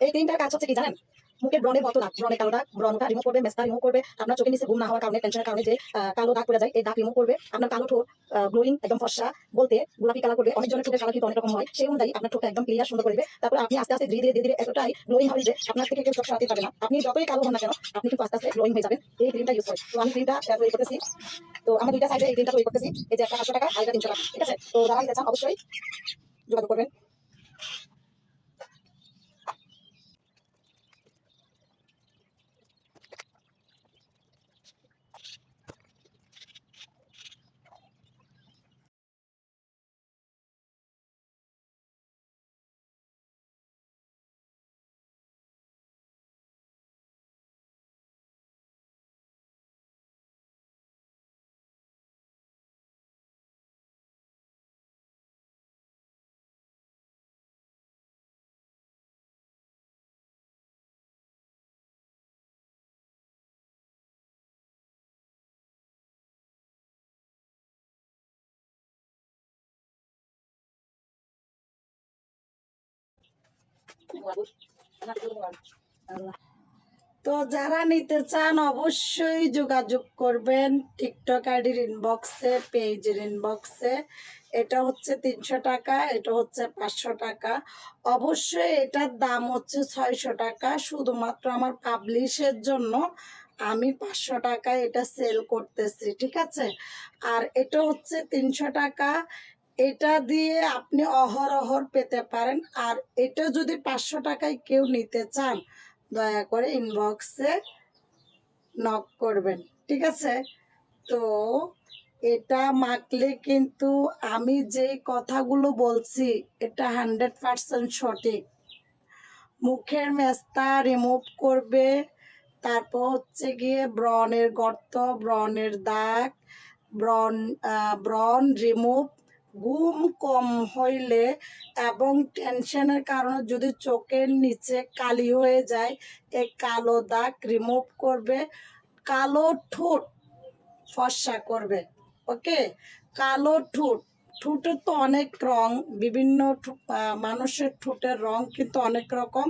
এই তিনটার কাজ হচ্ছে কি জানেন? মুখের ব্রণের মতো দাগ ব্রণের কালো দাগ, ব্রণটা রিমুভ করবে মেস্তা রিমুভ করবে। আপনার চোখের নিচে ঘুম না হওয়ার কারণে টেনশনের কারণে যে কালো দাগ পড়ে যায়, এই দাগ রিমুভ করবে। আপনার কালো ঠোঁট গ্লোয়িং একদম ফর্সা বলতে গোলাপি কালার করবে। অনেক জনের ঠোঁটের কালার কিন্তু অনেক রকম হয়। সেই অনুযায়ী আপনার ঠোঁটটা একদম ক্লিয়ার সুন্দর করবে। তারপর আপনি আস্তে আস্তে ধীরে ধীরে ধীরে ধীরে এতটাই গ্লোয়িং হবে যে আপনার থেকে কেউ চোখ সরাতে পারবে না। আপনি যতই কালো হন না কেন, আপনি কিন্তু আস্তে আস্তে গ্লোয়িং হয়ে যাবেন। এই ক্রিমটা ইউজ করে। তো আমি ক্রিমটা তৈরি করতেছি। তো আমার দুইটা সাইডে এই ক্রিমটা তৈরি করতেছি। এই যে একটা পাঁচশো টাকা আর একটা তিনশো টাকা ঠিক আছে? তো নিতে অবশ্যই যোগাযোগ করবেন। তো যারা নিতে চান অবশ্যই যোগাযোগ করবেন টিকটক আইডির ইনবক্সে পেজের ইনবক্সে এটা হচ্ছে তিনশো টাকা, এটা হচ্ছে পাঁচশো টাকা। অবশ্যই এটার দাম হচ্ছে ছয়শো টাকা, শুধুমাত্র আমার পাবলিশের জন্য আমি পাঁচশো টাকায় এটা সেল করতেছি, ঠিক আছে? আর এটা হচ্ছে তিনশো টাকা এটা দিয়ে আপনি অহরহর পেতে পারেন। আর এটা যদি পাঁচশো টাকায় কেউ নিতে চান দয়া করে ইনবক্সে নক করবেন ঠিক আছে? তো এটা মাখলে কিন্তু আমি যে কথাগুলো বলছি এটা হান্ড্রেড পারসেন্ট সঠিক। মুখের মেস্তা রিমুভ করবে তারপর হচ্ছে গিয়ে ব্রণের গর্ত ব্রণের দাগ আহ, ব্রণ রিমুভ ঘুম কম হইলে এবং টেনশনের কারণে যদি চোখের নিচে কালি হয়ে যায় এই কালো দাগ রিমুভ করবে, কালো ঠোঁট ফর্সা করবে ওকে কালো ঠোঁট, ঠোঁটের তো অনেক রং, বিভিন্ন মানুষের ঠোঁটের রং কিন্তু অনেক রকম।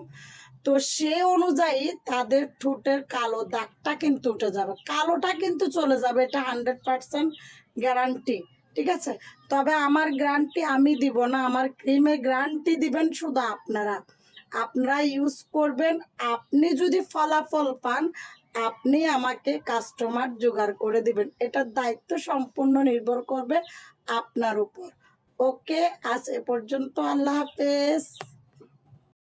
তো সে অনুযায়ী তাদের ঠোঁটের কালো দাগটা কিন্তু উঠে যাবে, কালোটা কিন্তু চলে যাবে, এটা হান্ড্রেড পার্সেন্ট গ্যারান্টি ঠিক আছে? তবে আমার গ্যারান্টি আমি দিব না, আমার ক্রিমে গ্যারান্টি দিবেন শুধু আপনারা। আপনারা ইউজ করবেন, আপনি যদি ফলাফল পান, আপনি আমাকে কাস্টমার জোগাড় করে দিবেন। এটার দায়িত্ব সম্পূর্ণ নির্ভর করবে আপনার উপর। ওকে আজ এ পর্যন্ত আল্লাহ হাফেজ।